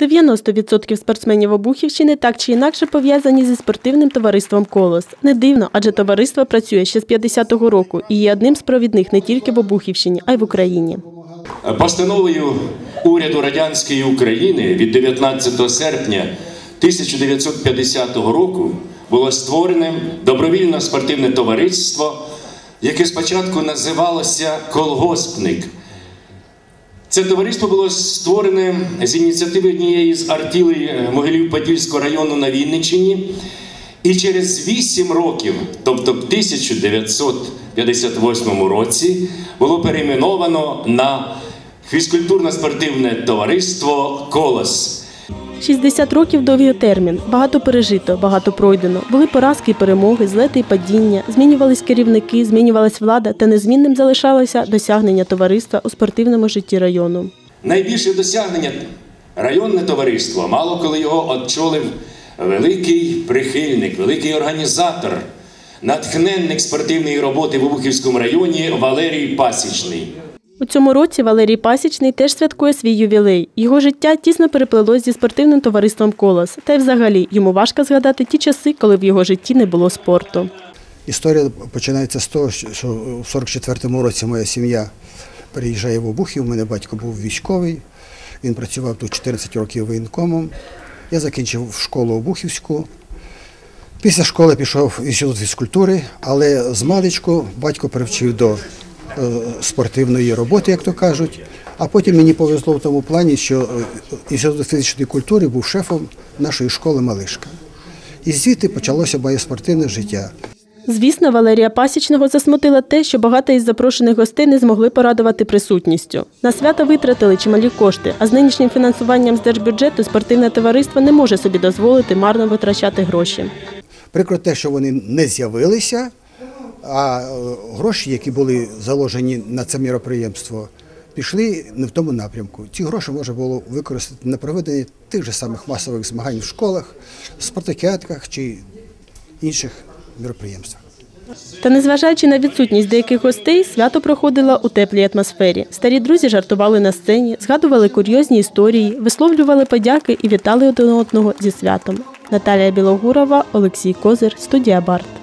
90% спортсменів Обухівщини так чи інакше пов'язані зі спортивним товариством Колос. Не дивно, адже товариство працює ще з 50-го року і є одним з провідних не тільки в Обухівщині, а й в Україні. Постановою уряду радянської України від 19 серпня 1950 року було створене добровільне спортивне товариство, яке спочатку називалося Колгоспник. Це товариство було створене з ініціативи однієї з артілей Могилів-Подільського району на Вінниччині. І через 8 років, тобто в 1958 році, було перейменовано на фізкультурно-спортивне товариство Колос. 60 років довгий термін, багато пережито, багато пройдено. Були поразки і перемоги, злети і падіння, змінювались керівники, змінювалась влада, та незмінним залишалося досягнення товариства у спортивному житті району. Найбільше досягнення районне товариство мало коли його очолив великий прихильник, великий організатор, натхненник спортивної роботи в Обухівському районі Валерій Пасічний. У цьому році Валерій Пасічний теж святкує свій ювілей. Його життя тісно переплелось зі спортивним товариством Колос. Та й взагалі йому важко згадати ті часи, коли в його житті не було спорту. Історія починається з того, що в 44-му році моя сім'я переїжджає в Обухів. У мене батько був військовий, він працював тут 14 років воєнкомом. Я закінчив школу Обухівську. Після школи пішов в інститут фізкультури, але з маличку батько привчив до спортивної роботи, як то кажуть. А потім мені повезло в тому плані, що е, інститут фізичної культури був шефом нашої школи Малишка. І звідти почалося моє спортивне життя. Звісно, Валерія Пасічного засмутила те, що багато із запрошених гостей не змогли порадувати присутністю. На свято витратили чималі кошти, а з нинішнім фінансуванням з держбюджету спортивне товариство не може собі дозволити марно витрачати гроші. Прикро те, що вони не з'явилися, а е, гроші, які були заложені на це міроприємство, пішли не в тому напрямку. Ці гроші можна було використати на проведення тих же самих масових змагань в школах, спартакіадках чи інших міроприємствах. Та незважаючи на відсутність деяких гостей, свято проходило у теплій атмосфері. Старі друзі жартували на сцені, згадували курйозні історії, висловлювали подяки і вітали один одного зі святом. Наталія Білогурова, Олексій Козир, студія Барт.